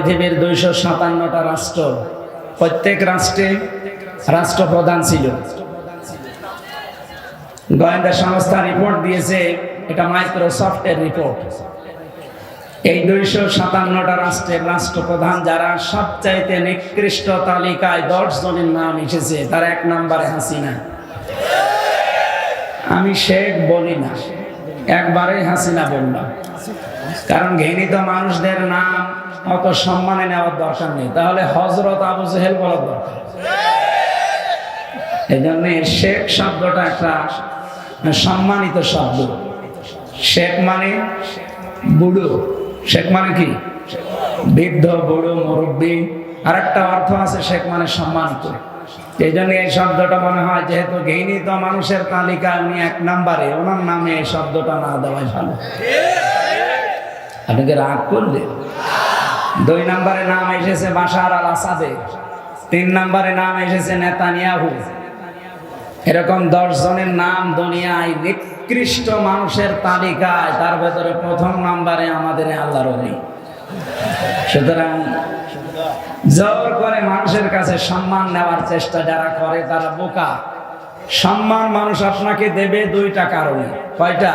পৃথিবীর দুইশো সাতান্নটা রাষ্ট্র, প্রত্যেক রাষ্ট্রে রাষ্ট্রপ্রধান ছিল। গোয়েন্দা সংস্থা রিপোর্ট দিয়েছে, এটা মাইক্রোসফটের রিপোর্ট এই দুইশো সাতান্নটা রাষ্ট্রের রাষ্ট্রপ্রধান যারা সবচাইতে নিকৃষ্ট তালিকায় দশ জনের নাম এসেছে, তার এক নম্বরে হাসিনা। আমি শেখ বলি না, একবারেই হাসিনা বললাম। কারণ ঘৃণিত মানুষদের নাম অত সম্মানে নেওয়ার দরকার নেই। তাহলে হজরত আবু জেহেল বলার দরকার। এই জন্য শেখ শব্দটা একটা সম্মানিত শব্দ। শেখ মানে বুড়ো। শেখ মানে কি? বৃদ্ধ, বুড়ো, মুরব্বী। আর একটা অর্থ আছে শেখ মানে সম্মানিত। এই জন্য এই শব্দটা মনে হয় যেহেতু ঘৃণিত মানুষের তালিকা উনি এক নাম্বারে, ওনার নামে এই শব্দটা না দেওয়াই ভালো। আপনি কি রাগ করলেন? দুই নম্বরে নাম এসেছে বাশার আল আসাদে, তিন নম্বরে নাম এসেছে নেতানিয়াহু। এরকম দশ জনের নাম দুনিয়ায় নিকৃষ্ট মানুষের তালিকায়, তার ভেতরে প্রথম নাম্বারে আমাদের আল্লাহর অলি সুতরাং জোর করে মানুষের কাছে সম্মান নেওয়ার চেষ্টা যারা করে, তারা বোকা। সম্মান মানুষ আপনাকে দেবে দুইটা কারণে। কয়টা?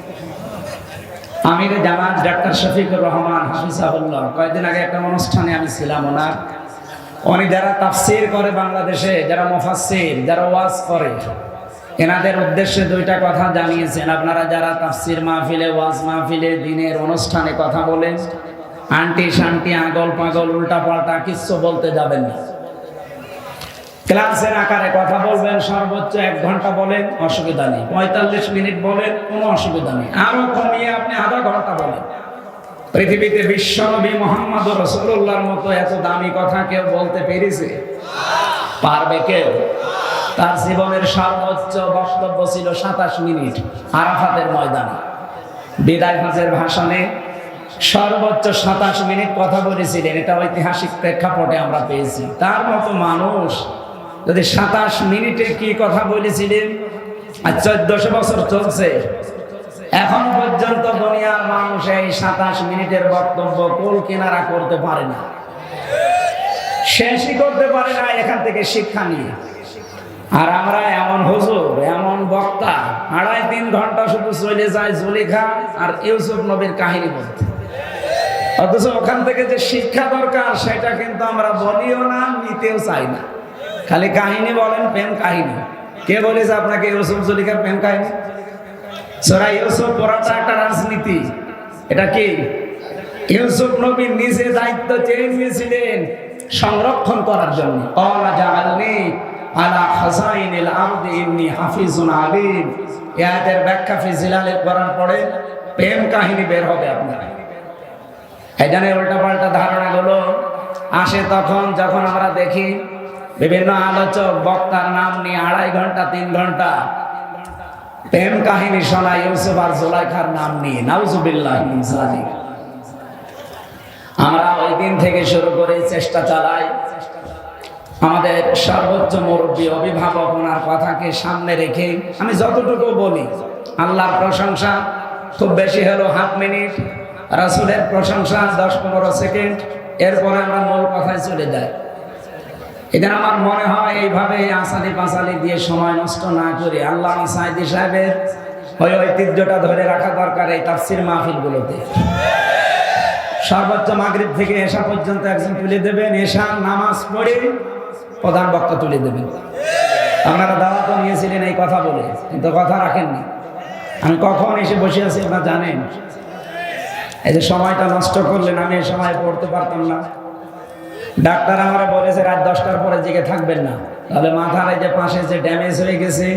আমির জামাত ডাক্তার শফিকুর রহমান হাফিজাহুল্লাহ। কয়েকদিন আগে একটা অনুষ্ঠানে আমি ছিলাম ওনার। উনি যারা তাফসির করে বাংলাদেশে, যারা মুফাসসির, যারা ওয়াজ করে, এনাদের উদ্দেশ্যে দুইটা কথা জানিয়েছেন। আপনারা যারা তাফসির মাহফিলে, ওয়াজ মাহফিলে, দিনের অনুষ্ঠানে কথা বলেন আন্টি শান্তি আগল পাগল উল্টা পাল্টা কিচ্ছু বলতে যাবেন না। ক্লাসের আকারে কথা বলবেন, সর্বোচ্চ এক ঘণ্টা বলেন, অসুবিধা নেই। পঁয়তাল্লিশ মিনিট বলেন, কোনো অসুবিধা নেই। আরও কমিয়ে আপনি আধা ঘণ্টা বলেন। পৃথিবীতে বিশ্বনবী মোহাম্মদ রসুল্লাহর মতো এত দামি কথা কেউ বলতে পেরেছে? পারবে কেউ? তার জীবনের সর্বোচ্চ বক্তব্য ছিল সাতাশ মিনিট আরাফাতের ময়দানে। বিদায় হজের ভাষণে সর্বোচ্চ সাতাশ মিনিট কথা বলেছিলেন, এটা ঐতিহাসিক প্রেক্ষাপটে আমরা পেয়েছি। তার মতো মানুষ যদি সাতাশ মিনিটে কি কথা বলেছিলেন? আর চোদ্দশো বছর চলছে। এখন পর্যন্ত দুনিয়ার মানুষ এই সাতাশ মিনিটের বক্তব্য কোল কিনারা করতে পারে না। শেষই করতে পারে না এখান থেকে শিক্ষা নিয়ে। আর আমরা এমন হুজুর, এমন বক্তা, আড়াই তিন ঘণ্টা শুধু চলে যায় জুলিখা আর ইউসুফ নবীর কাহিনী বলতে। অথচ ওখান থেকে যে শিক্ষা দরকার, সেটা কিন্তু আমরা বলিও না, নিতেও চাই না। খালি কাহিনী বলেন, প্রেম কাহিনী। কে বলেছে আপনাকে ইউসুফ জুলিখার প্রেম কাহিনী? সোরা ইউসুফ পড়াটা একটা রাজনীতি। এটা কি? ইউসুফ নবী নিজে দায়িত্ব চেয়ে নিয়েছিলেন সংরক্ষণ করার জন্য। কলা জাআলনি আলা খাজাইনিল আরদি ইন্নী হাফিজুন আলিম। এই আয়াতের ব্যাখ্যা ফি জিলালের করার পরে প্রেম কাহিনী বের হবে আপনার। এখানে উল্টাপাল্টা ধারণাগুলো আসে তখন যখন আমরা দেখি বিভিন্ন আলোচক, বক্তার নাম নিয়ে আড়াই ঘণ্টা, তিন ঘণ্টা। প্রেম কাহিনী শোনা ইউসুফ আর জোলাইখার নাম নিয়ে, নাউজুবিল্লাহ আমরা ওই দিন থেকে শুরু করে চেষ্টা চালাই। আমাদের সর্বোচ্চ মুরব্বী অভিভাবক, ওনার কথাকে সামনে রেখে আমি যতটুকু বলি, আল্লাহর প্রশংসা, খুব বেশি হলো হাফ মিনিট, রাসুলের প্রশংসা দশ পনেরো সেকেন্ড, এরপরে আমরা মূল কথায় চলে যাই। এখানে আমার মনে হয় এইভাবে আসালি পাসালি দিয়ে সময় নষ্ট না করে আল্লাহ সাইদি সাহেবের ওই ঐতিহ্যটা ধরে রাখা দরকার এই তাফসির মাহফিলগুলোতে। সর্বোচ্চ মাগরিব থেকে এশা পর্যন্ত একজন তুলে দেবেন এশা নামাজ পড়ে প্রধান বক্তা তুলে দেবেন। আপনারা দাওয়া তো নিয়েছিলেন এই কথা বলে, কিন্তু কথা রাখেননি। আমি কখন এসে বসে আছি আপনারা জানেন। এই যে সময়টা নষ্ট করলেন, আমি এই সময় পড়তে পারতাম না। ডাক্তার আমরা বলেছে জেগে থাকবেন না। তাহলে মাথার এই যে পাশে যে ড্যামেজ হয়ে গেছে,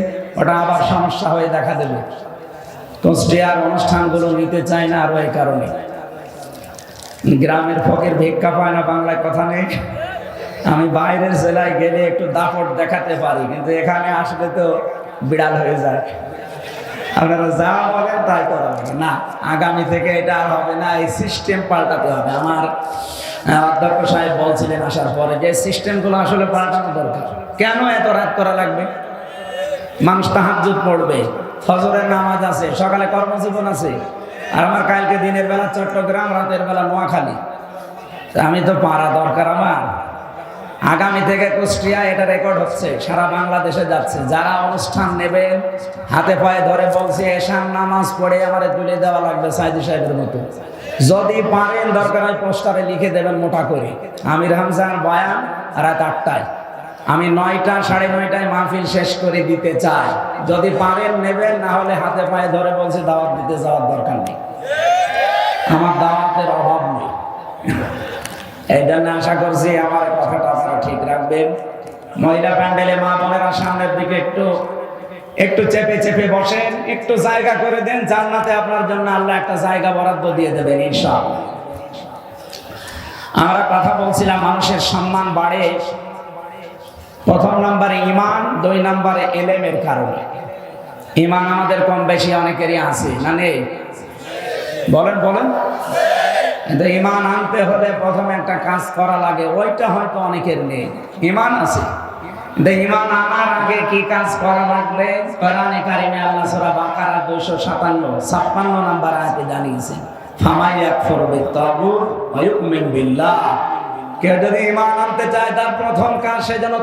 ওটা আবার সমস্যা হয়ে দেখা দেবে। তো কুষ্টিয়ার অনুষ্ঠানগুলো নিতে চায় না আরও এই কারণে। গ্রামের ফকের ভিক্ষা পায় না, বাংলায় কথা নেই। আমি বাইরের জেলায় গেলে একটু দাপট দেখাতে পারি, কিন্তু এখানে আসলে তো বিড়াল হয়ে যায়। আপনারা যা বলেন তাই করা হবে। না, আগামী থেকে এটা আর হবে না, এই সিস্টেম পাল্টাতে হবে। আমার অধ্যক্ষ সাহেব বলছিলেন আসার পরে যে সিস্টেমগুলো আসলে পাল্টানো দরকার। কেন এত রাত করা লাগবে? মানুষ তাহাজ্জুদ পড়বে। ফজরের নামাজ আছে, সকালে কর্মজীবন আছে। আর আমার কালকে দিনের বেলা চট্টগ্রাম, রাতের বেলা নোয়াখালী। আমি তো পারা দরকার আমার। আগামী থেকে কুষ্টিয়া এটা রেকর্ড হচ্ছে, সারা বাংলাদেশে যাচ্ছে। যারা অনুষ্ঠান নেবেন, হাতে পায়ে ধরে বলছে এশান নামাজ পড়ে আমার তুলে দেওয়া লাগবে সাইদি সাহেবের মতো। যদি পারেন, দরকার হয় পোস্টারে লিখে দেবেন মোটা করে। আমির হামজার বয়ান রাত আটটায়। আমি নয়টা, সাড়ে নয়টায় মাহফিল শেষ করে দিতে চাই। যদি পারেন, নেবেন, না হলে হাতে পায়ে ধরে বলছে দাওয়াত দিতে যাওয়ার দরকার নেই। আমার দাওয়াতের অভাব নেই। এই জন্য আশা করছি আমার কথাটা আপনারা ঠিক রাখবেন। মহিলা প্যান্ডেলে মা বোনেরা সামনের দিকে একটু একটু চেপে চেপে বসেন, একটু জায়গা করে দেন, জান্নাতে আপনার জন্য আল্লাহ একটা জায়গা বরাদ্দ দিয়ে দেবেন, ইনশাআল্লাহ। আমরা কথা বলছিলাম, মানুষের সম্মান বাড়ে। প্রথম নম্বরে ইমান, দুই নম্বরে এলেমের কারণে। ইমান আমাদের কম বেশি অনেকেরই আছে, না নেই? বলেন বলেন। কিন্তু ইমান আনতে হলে প্রথমে একটা কাজ করা লাগে, ওইটা হয়তো অনেকের নেই। ইমান আছে। ইমান আনার আগে কি কাজ করা লাগবে? কোরআনে কারিমে আল্লাহ সূরা বাকারা 257 56 নাম্বার আয়াতে জানিয়েছেন বিল্লাহ। যদি ইমান আনতে চায়, তার প্রথম কাজ সে যেন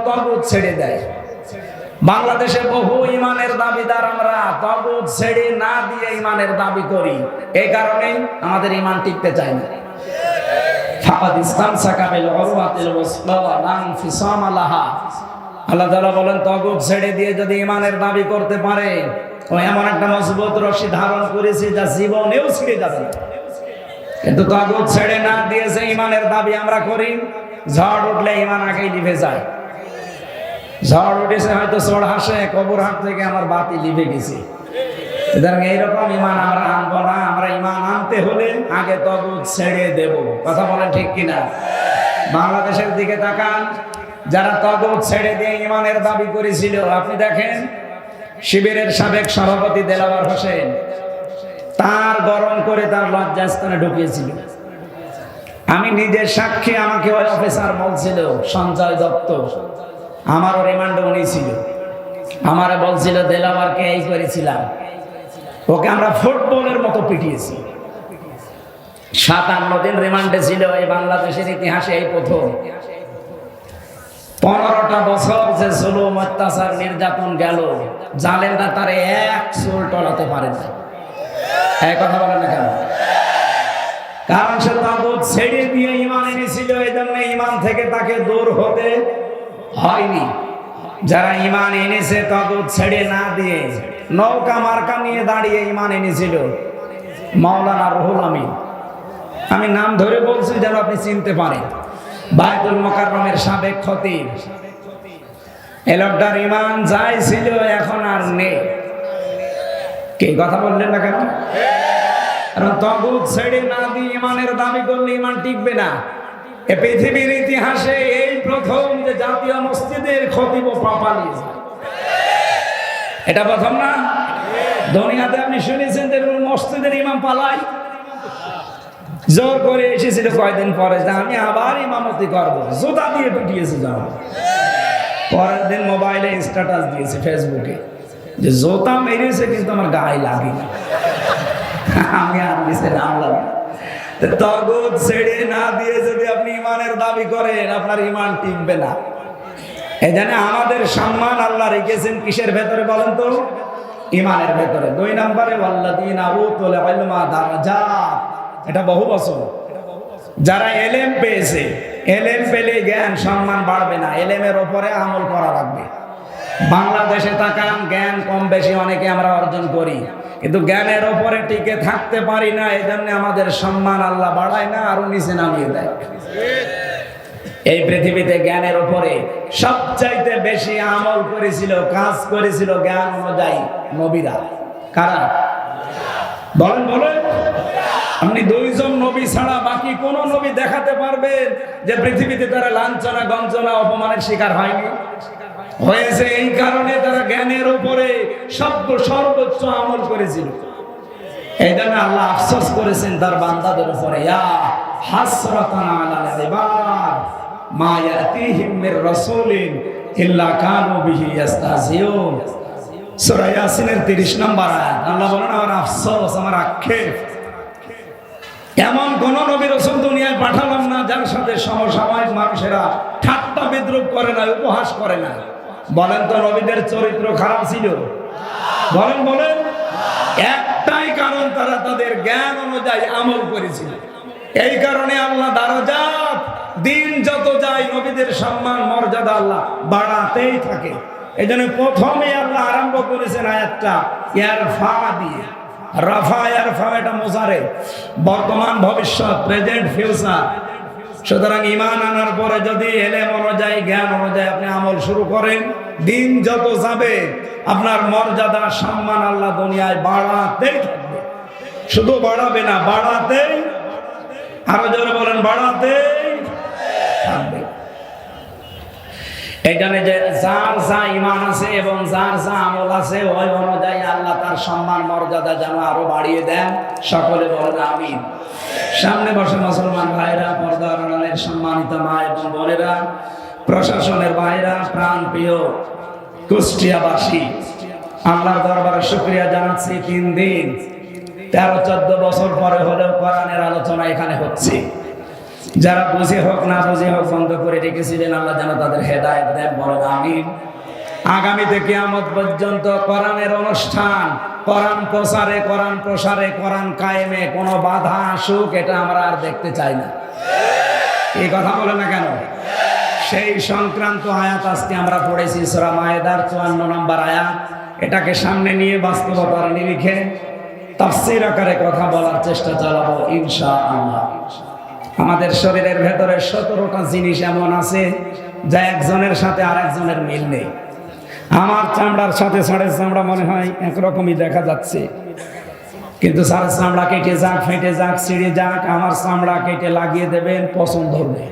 ছেড়ে দেয়। বাংলাদেশে বহু ইমানের দাবিদার আমরা তগুত ছেড়ে না দিয়ে ইমানের দাবি করি। এই কারণেই আমাদের ইমান টিকতে চায় না। ফাকাদ ইসতামসাকা বিল উরওয়াতিল ওয়াসলা লা ইনফিসামা লাহা। আল্লাহ তাআলা বলেন তগুত ছেড়ে দিয়ে যদি ইমানের দাবি করতে পারে, ও এমন একটা মজবুত রশি ধারণ করেছে যা জীবনেও ছিঁড়ে যাবে কিন্তু তগুত ছেড়ে না দিয়েছে ইমানের দাবি আমরা করি, ঝড় উঠলে ইমান আগেই লিভে যায়। ঝড় উঠেছে হয়তো চড় হাসে, কবর হাট থেকে আমার বাতি লিভে গেছে। সুতরাং এইরকম ইমান আমরা আনব না, আমরা ইমান আনতে হলে আগে তগুত ছেড়ে দেব। কথা বলেন ঠিক কিনা? বাংলাদেশের দিকে তাকান যারা তগুত ছেড়ে দিয়ে ইমানের দাবি করেছিল, আপনি দেখেন, শিবিরের সাবেক সভাপতি দেলাওয়ার হোসেন তার গরম করে তার লজ্জাস্থানে ঢুকিয়েছিল। আমি নিজের সাক্ষী, আমাকে ওই অফিসার বলছিল সঞ্জয় দত্ত আমারও রিমান্ড উনি ছিল। আমারে বলছিল, দেলাওয়ারকে এই করেছিলাম। ওকে আমরা ফুটবলের মতো পিটিয়েছি। সাত সাতান্ন দিন রিমান্ডে ছিল, এই বাংলাদেশের ইতিহাসে এই প্রথম। পনেরোটা বছর যে জুলুম, অত্যাচার, নির্যাতন গেল জালেনরা তারে এক চুল টলাতে পারে না এক কথা বলে না কেন? কারণ সে তাবুত ছেড়ে দিয়ে ইমান এনেছিল এই জন্য ইমান থেকে তাকে দূর হতে হয়নি। যারা ইমান এনেছে, তাবুত ছেড়ে না দিয়ে নৌকা মার্কা নিয়ে দাঁড়িয়ে ইমান এনেছিল। মাওলানা রহুল আমিন। আমি নাম ধরে বলছি যেন আপনি চিনতে পারেন। বায়তুল মোকাররমের সাবেক খতিব। এ লোকটার ইমান যাই ছিল, এখন আর নেই। কে কথা বললেন না কেন? কারণ তগুত ছেড়ে না দিয়ে ইমানের দাবি করলে ইমান টিকবে না। এ পৃথিবীর ইতিহাসে এই প্রথম যে জাতীয় মসজিদের খতিব পাপালি। এটা প্রথম না? দুনিয়াতে আপনি শুনেছেন যে মসজিদের ইমাম পালাই? জোর করে এসেছিল কয়দিন পরে যে আমি আবার ইমামতি করব। জোতা দিয়ে পিটিয়েছে যাও পরের দিন মোবাইলে স্ট্যাটাস দিয়েছে ফেসবুকে যে জোতা মেরেছে কিন্তু আমার গায়ে লাগে আমি আর নাম লাগে তগত ছেড়ে না দিয়ে যদি আপনি ইমানের দাবি করেন, আপনার ইমান টিকবে না। এই আমাদের সম্মান আল্লাহ রেখেছেন কিসের ভেতরে বলেন তো? ইমানের ভেতরে। দুই নম্বরে আল্লাদিনা উতুল ইলমা দারাজাত। এটা বহু বছর। যারা এলেম পেয়েছে, এলেম পেলে জ্ঞান সম্মান বাড়বে না, এলেমের ওপরে আমল করা লাগবে। বাংলাদেশে তাকান, জ্ঞান কম বেশি অনেকে আমরা অর্জন করি। কিন্তু জ্ঞানের ওপরে টিকে থাকতে পারি না এই জন্য আমাদের সম্মান আল্লাহ বাড়ায় না, আরও নিচে নামিয়ে দেয়। এই পৃথিবীতে জ্ঞানের উপরে সবচাইতে বেশি আমল করেছিল, কাজ করেছিল জ্ঞান অনুযায়ী নবীরা। কারা? বলেন বলেন। আপনি দুইজন নবী ছাড়া বাকি কোন নবী দেখাতে পারবেন যে পৃথিবীতে তারা লাঞ্ছনা, গঞ্জনা, অপমানের শিকার হয়নি? হয়েছে এই কারণে তারা জ্ঞানের উপরে সব সর্বোচ্চ আমল করেছিল। এই জন্য আল্লাহ আফসোস করেছেন তার বান্দাদের উপরে হাসরাতান আলাল ইবাদ, মা ইয়াতিহিম মির রাসূলিন ইল্লা কানু বিহি ইস্তাহজিউন সূরা ইয়াসিনের 30 নম্বর আল্লাহ বলেন, আমার আফসোস, আমার আক্ষেপ এমন কোন নবী রসুল দুনিয়ায় পাঠালাম না, যার সাথে সমসাময়িক মানুষেরা ঠাট্টা বিদ্রুপ করে না, উপহাস করে না। বলেন তো নবীদের চরিত্র খারাপ ছিল? বলেন বলেন। একটাই কারণ তারা তাদের জ্ঞান অনুযায়ী আমল করেছিল। এই কারণে আল্লাহ দারাজাত দিন যত যায় নবীদের সম্মান, মর্যাদা আল্লাহ বাড়াতেই থাকে। এই জন্য প্রথমে আল্লাহ আরম্ভ করেছেন আয়াতটা, ইয়ার ফা দিয়ে। রাফা বর্তমান ভবিষ্যৎ প্রেজেন্ট ফিউচার সুতরাং ইমান আনার পরে যদি এলেম অনুযায়ী, জ্ঞান অনুযায়ী আপনি আমল শুরু করেন, দিন যত যাবে, আপনার মর্যাদা, সম্মান আল্লাহ দুনিয়ায় বাড়াতেই থাকবে। শুধু বাড়াবে না, বাড়াতেই, আরও জোরে বলেন, বাড়াতেই থাকবে। এখানে যে যার যা ইমান আছে এবং যার যা আমল আছে, ওই অনুযায়ী আল্লাহ তার সম্মান, মর্যাদা যেন আরও বাড়িয়ে দেন। সকলে বলেন আমিন। সামনে বসে মুসলমান ভাইরা পর্দা সম্মানিত মা এবং বোনেরা, প্রশাসনের ভাইরা প্রাণ প্রিয় কুষ্টিয়াবাসী, আল্লাহর দরবারে শুক্রিয়া জানাচ্ছি। তিন দিন, তেরো, চোদ্দ বছর পরে হলেও কোরআনের আলোচনা এখানে হচ্ছে। যারা বুঝে হোক, না বুঝে হোক, বন্ধ করে রেখেছিলেন আল্লাহ যেন তাদের হেদায়ত দেন, বলেন আমিন। আগামীতে কিয়ামত পর্যন্ত কোরআনের অনুষ্ঠান, কোরআন প্রসারে কোরআন প্রসারে, কোরআন কায়েমে কোনো বাধা আসুক, এটা আমরা আর দেখতে চাই না। এই কথা বলে না কেন? সেই সংক্রান্ত আয়াত আজকে আমরা পড়েছি, সূরা মায়েদার চুয়ান্ন নম্বর আয়াত। এটাকে সামনে নিয়ে বাস্তবতার নিরিখে তাফসির আকারে কথা বলার চেষ্টা চালাবো ইনশা আল্লাহ আমাদের শরীরের ভেতরে সতেরোটা জিনিস এমন আছে যা একজনের সাথে আর একজনের মিল নেই। আমার চামড়ার সাথে সাড়ের চামড়া মনে হয় একরকমই দেখা যাচ্ছে। কিন্তু সাড়ের চামড়া কেটে যাক, ফেটে যাক, ছিঁড়ে যাক, আমার চামড়া কেটে লাগিয়ে দেবেন, পছন্দ হবে।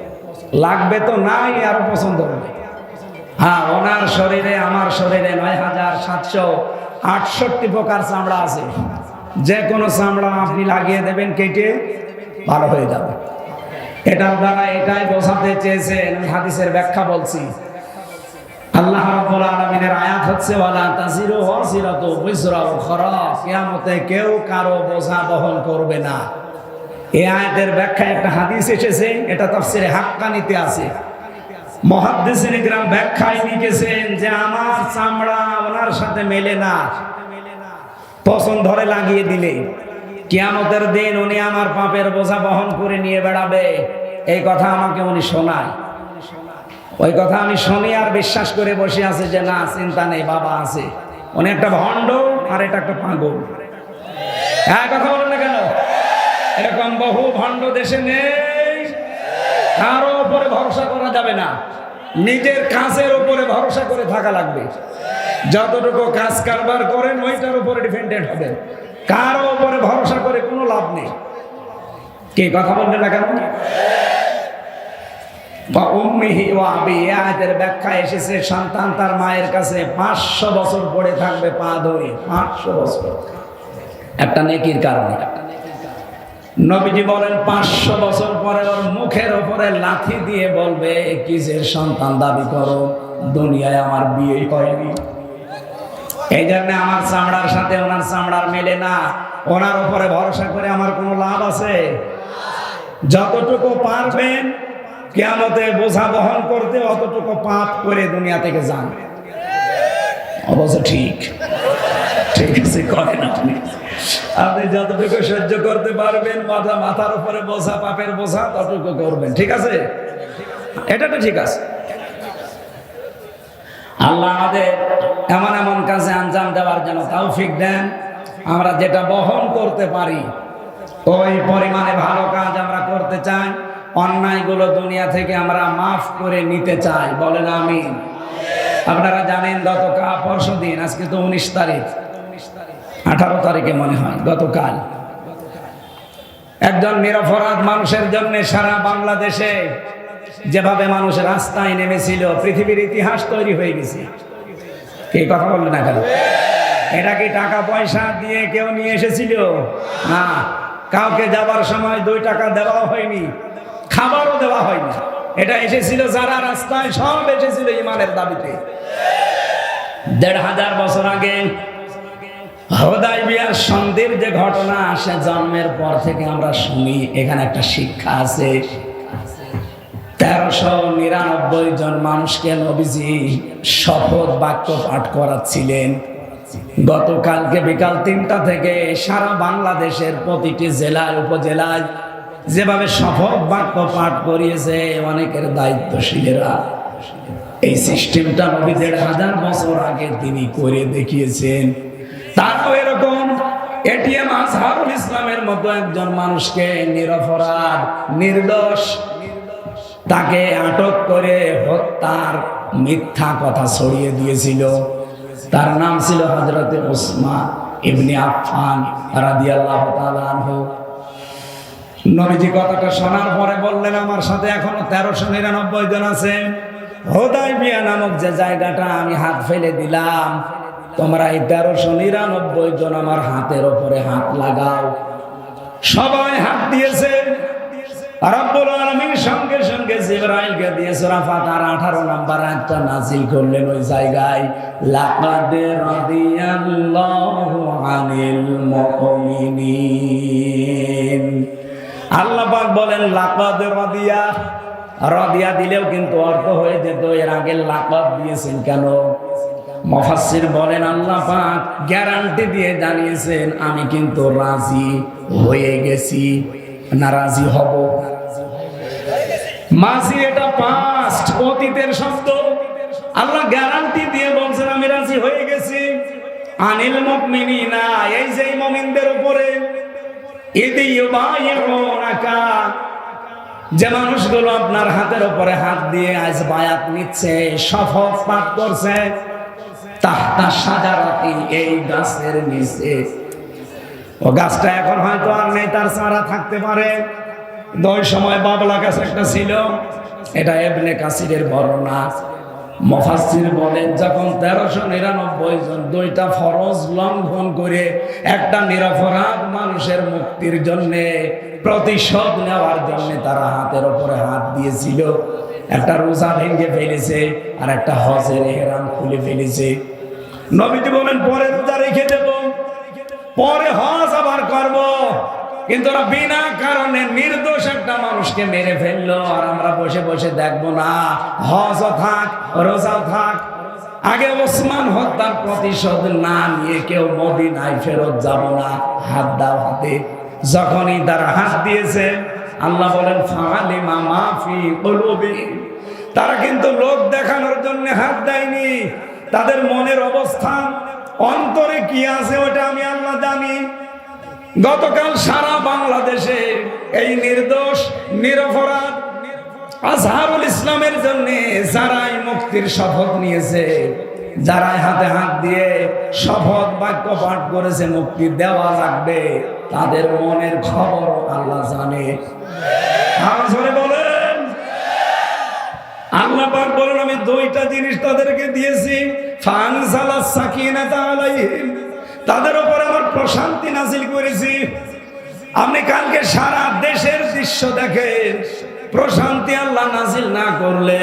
লাগবে তো নাই, আরও পছন্দ হবে। হ্যাঁ ওনার শরীরে, আমার শরীরে নয় হাজার সাতশো আটষট্টি প্রকার চামড়া আছে। যে কোনো চামড়া আপনি লাগিয়ে দেবেন, কেটে ভালো হয়ে যাবে। এটার দ্বারা এটাই বোঝাতে চেয়েছেন, আমি হাদিসের ব্যাখ্যা বলছি। আল্লাহ রাব্বুল আলামিনের আয়াত হচ্ছে, ওয়ালা তাজিরু ওয়াজিরাতু বিজরা উখরা কিয়ামতে কেউ কারও বোঝা বহন করবে না। এই আয়াতের ব্যাখ্যায় একটা হাদিস এসেছে, এটা তাফসিরে হাক্কানিতে আছে। মহাদ্দেশিন গ্রাম ব্যাখ্যায় লিখেছেন যে, আমার চামড়া ওনার সাথে মেলে না, পছন্দ ধরে লাগিয়ে দিলে। কিয়ামতের দিন উনি আমার পাপের বোঝা বহন করে নিয়ে বেড়াবে। এই কথা আমাকে উনি শোনায়। ওই কথা আমি শুনি আর বিশ্বাস করে বসে আছে যে, না, চিন্তা নেই, বাবা আছে। উনি একটা ভণ্ড আর এটা একটা পাগল। হ্যাঁ কথা বলেন না কেন? এরকম বহু ভণ্ড দেশে নেই, কারও উপরে ভরসা করা যাবে না। নিজের কাজের উপরে ভরসা করে থাকা লাগবে। যতটুকু কাজ কারবার করেন, ওইটার উপরে ডিপেন্ডেন্ট হবেন। কারও উপরে ভরসা করে কোনো লাভ নেই। কে কথা বলবেন না কেন? বা উম্মিহি ব্যাখ্যা এসেছে, সন্তান তার মায়ের কাছে পাঁচশো বছর পড়ে থাকবে, পা ধরে, পাঁচশো বছর। একটা নেকির কারণে। নবীজি বলেন, পাঁচশো বছর পরে ওর মুখের ওপরে লাথি দিয়ে বলবে, কিসের সন্তান, দাবি করো, দুনিয়ায় আমার বিয়ে হয়নি। এই জন্য আমার চামড়ার সাথে ওনার চামড়ার মেলে না। ওনার উপরে ভরসা করে আমার কোনো লাভ আছে? যতটুকু পারবেন, কেয়ামতে বোঝা বহন করতে অতটুকু পাপ করে দুনিয়া থেকে যান। অবশ্য ঠিক। ঠিক আছে, করেন আপনি। আপনি যতটুকু সহ্য করতে পারবেন, মাথা, মাথার উপরে বোঝা, পাপের বোঝা, ততটুকু করবেন। ঠিক আছে? এটা তো ঠিক আছে। আল্লাহ আমাদের এমন এমন কাজে আঞ্জাম দেওয়ার জন্য তৌফিক দেন। আমরা যেটা বহন করতে পারি, ওই পরিমাণে ভালো কাজ আমরা করতে চাই। অন্যায়গুলো দুনিয়া থেকে আমরা মাফ করে নিতে চাই। বলেন আমি আপনারা জানেন গতকাল পরশু দিন, আজকে তো উনিশ তারিখ। আঠারো তারিখে মনে হয়, গতকাল। একজন নিরপরাধ মানুষের জন্য সারা বাংলাদেশে যেভাবে মানুষ রাস্তায় নেমেছিল, পৃথিবীর ইতিহাস তৈরি হয়ে গেছে। কে কথা বললেন না কেন? এটা কি টাকা পয়সা দিয়ে কেউ নিয়ে এসেছিল? না। কাউকে যাবার সময় দুই টাকা দেওয়া হয়নি, খাবারও দেওয়া হয়নি। এটা এসেছিল যারা রাস্তায়, সব এসেছিল ইমানের দাবিতে। দেড় হাজার বছর আগে হদাই বিয়ার সন্ধির যে ঘটনা আসে জন্মের পর থেকে আমরা শুনি, এখানে একটা শিক্ষা আছে। তেরোশো নিরানব্বই জন মানুষকে নবীজি শপথ বাক্য পাঠ করাচ্ছিলেন। গতকালকে বিকাল তিনটা থেকে সারা বাংলাদেশের প্রতিটি জেলায় উপজেলায় যেভাবে শপথ বাক্য পাঠ করিয়েছে, অনেকের দায়িত্বশীলেরা। এই সিস্টেমটা নবী দেড় হাজার বছর আগে তিনি করে দেখিয়েছেন। তারাও এরকম এটিএম আজহারুল ইসলামের মতো একজন মানুষকে নিরপরাধ, নির্দোষ তাকে আটক করে হত্যার মিথ্যা কথা ছড়িয়ে দিয়েছিল। তার নাম ছিল হজরত ওসমান ইবনে আফফান রাদিয়াল্লাহু তাআলা আনহু। নবীজি কথাটা শোনার পরে বললেন, আমার সাথে এখনও তেরোশো নিরানব্বই জন আছে। হোদাই বিয়া নামক যে জায়গাটা আমি হাত ফেলে দিলাম, তোমরা এই তেরোশো নিরানব্বই জন আমার হাতের ওপরে হাত লাগাও। সবাই হাত দিয়েছে। আলামিন সঙ্গে সঙ্গে দিয়ে 18 নাম্বার একটা করলেন ওই জায়গায় বলেন রাদিয়া দিলেও কিন্তু অর্থ হয়ে যেত, এর আগে লাকাদ দিয়েছেন কেন? মফাসসির বলেন, আল্লাহ পাক গ্যারান্টি দিয়ে জানিয়েছেন, আমি কিন্তু রাজি হয়ে গেছি। না রাজি হব। মাঝি, এটা পাস্ট অতীতের শব্দ। আল্লাহ গ্যারান্টি দিয়ে বলছেন, আমি রাজি হয়ে গেছি। আনিল মুমিনিনা, এই যে মুমিনদের উপরে। যে মানুষগুলো আপনার হাতের উপরে হাত দিয়ে আজ বায়াত নিচ্ছে, শপথ পাঠ করছে, তাহতা সাজারাতি এই গাছের নিচে। ও গাছটা এখন হয়তো আর নেই, তার চারা থাকতে পারে। ওই সময় বাবলা গাছ একটা ছিল, এটা এবনে কাসিরের বর্ণনা। মফাসির বলেন, যখন তেরোশো নিরানব্বই জন দুইটা ফরজ লঙ্ঘন করে একটা নিরপরাধ মানুষের মুক্তির জন্য প্রতিশোধ নেওয়ার জন্য তারা হাতের ওপরে হাত দিয়েছিল, একটা রোজা ভেঙে ফেলেছে আর একটা হজের হেরাম খুলে ফেলেছে। নবীজি বলেন, পরে রোজা রেখে দেব। পরে হজ আবার করব। কিন্তু ওরা বিনা কারণে নির্দোষ একটা মানুষকে মেরে ফেলল। আর আমরা বসে বসে দেখব না, হজও থাক, রোজাও থাক। আগে ওসমান হত্যার প্রতিশোধ না নিয়ে কেউ মদিনায় ফেরত যাব না, হাত দাও হাতে। যখনই তারা হাত দিয়েছে, আল্লাহ বলেন ফালিমা মাফি কলুবি তারা কিন্তু লোক দেখানোর জন্য হাত দেয়নি। তাদের মনের অবস্থান অন্তরে কি আছে ওটা আমি আল্লাহ জানি। গতকাল সারা বাংলাদেশে এই নির্দোষ, নিরপরাধ আজহারুল ইসলামের জন্য যারাই মুক্তির শপথ নিয়েছে, যারাই হাতে হাত দিয়ে শপথ বাক্য পাঠ করেছে, মুক্তি দেওয়া লাগবে, তাদের মনের খবর আল্লাহ জানে। বলেন। আল্লাহ পাক বলেন, আমি দুইটা জিনিস তাদেরকে দিয়েছি। ফানসালা সাকিনাতা আলাইহিম। তাদের উপর আমার প্রশান্তি নাজিল করেছি। আপনি কালকে সারা দেশের দৃশ্য দেখেন, প্রশান্তি আল্লাহ নাজিল না করলে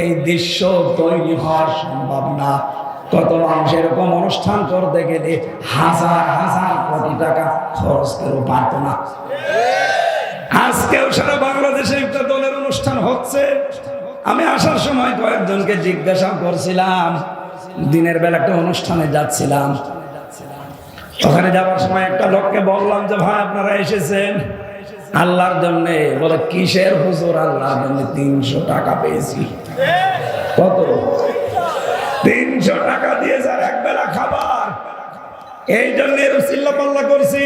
এই দৃশ্য তৈরি হওয়ার সম্ভব না। কত মানুষ এরকম অনুষ্ঠান করতে গেলে হাজার হাজার কোটি টাকা খরচ করে পারত না। আজকেও সারা বাংলাদেশে একটা দলের অনুষ্ঠান হচ্ছে। আমি আসার সময় কয়েকজনকে জিজ্ঞাসা করছিলাম, দিনের বেলা একটা অনুষ্ঠানে যাচ্ছিলাম। ওখানে যাওয়ার সময় একটা লোককে বললাম যে, ভাই, আপনারা এসেছেন? আল্লাহর জন্য বলে, কিসের হুজুর? আল্লাহর জন্য তিনশো টাকা পেয়েছি। কত? তিনশো টাকা দিয়ে যার এক বেলা খাবার। এই জন্য চিল্লা পাল্লা করছি।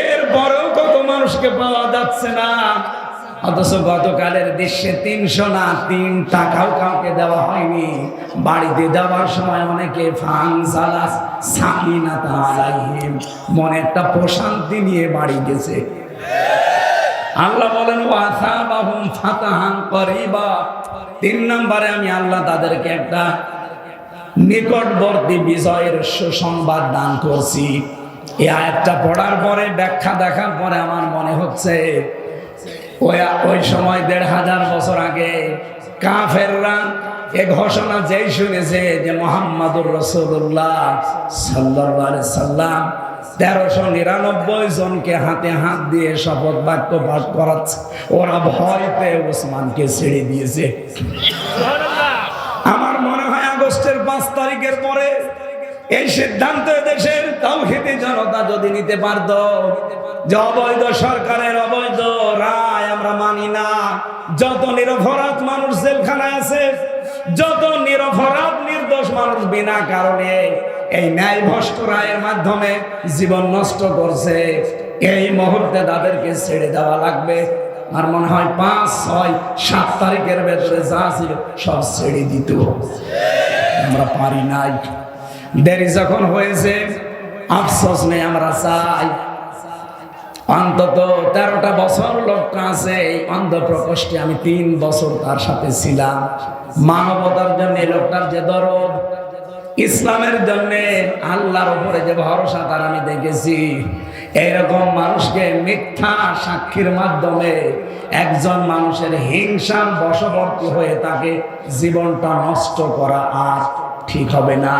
এরপরেও কত মানুষকে পাওয়া যাচ্ছে না। অথচ গতকালের দৃশ্যে তিনশো না তিন টাকাও কাউকে দেওয়া হয়নি। বাড়িতে দেওয়ার সময় অনেকে ফাং সালাস মনে একটা প্রশান্তি নিয়ে বাড়ি গেছে। আল্লাহ বলেন ওয়াসাবাহুম ফাতাহান করিবা। তিন নম্বরে আমি আল্লাহ তাদেরকে একটা নিকটবর্তী বিজয়ের সুসংবাদ দান করছি। এই আয়াতটা পড়ার পরে, ব্যাখ্যা দেখার পরে আমার মনে হচ্ছে ওই সময় দেড় হাজার বছর আগে কাফেররা এ ঘোষণা যেই শুনেছে যে মোহাম্মদুর রসুল্লাহ সাল্লাহ সাল্লাম তেরোশো নিরানব্বই জনকে হাতে হাত দিয়ে শপথ বাক্য পাঠ করাচ্ছে। ওরা ভয় পেয়ে ওসমানকে ছেড়ে দিয়েছে। আমার মনে হয় আগস্টের পাঁচ তারিখের পরে এই সিদ্ধান্ত দেশের তাওহিদি জনতা যদি নিতে পারত, যে অবৈধ সরকারের অবৈধ রায় আমরা মানি না। যত নিরপরাধ মানুষ জেলখানায় আছে, যত নিরপরাধ, নির্দোষ মানুষ বিনা কারণে এই ন্যায় ভ্রষ্ট রায়ের মাধ্যমে জীবন নষ্ট করছে। এই মুহূর্তে তাদেরকে ছেড়ে দেওয়া লাগবে। আর মনে হয় পাঁচ, ছয়, সাত তারিখের ভেতরে যা ছিল সব ছেড়ে দিত। আমরা পারি নাই। দেরি যখন হয়েছে, আফসোস নেই, আমরা চাই অন্তত তেরোটা বছর লোকটা আছে, এই অন্ধ প্রকোষ্ঠে আমি তিন বছর তার সাথে ছিলাম। মানবতার জন্য লোকটার যে দরদ, ইসলামের জন্য আল্লাহর উপরে যে ভরসা, তার আমি দেখেছি। এরকম মানুষকে মিথ্যা সাক্ষীর মাধ্যমে একজন মানুষের হিংসার বশবর্তী হয়ে তাকে জীবনটা নষ্ট করা আর ঠিক হবে না।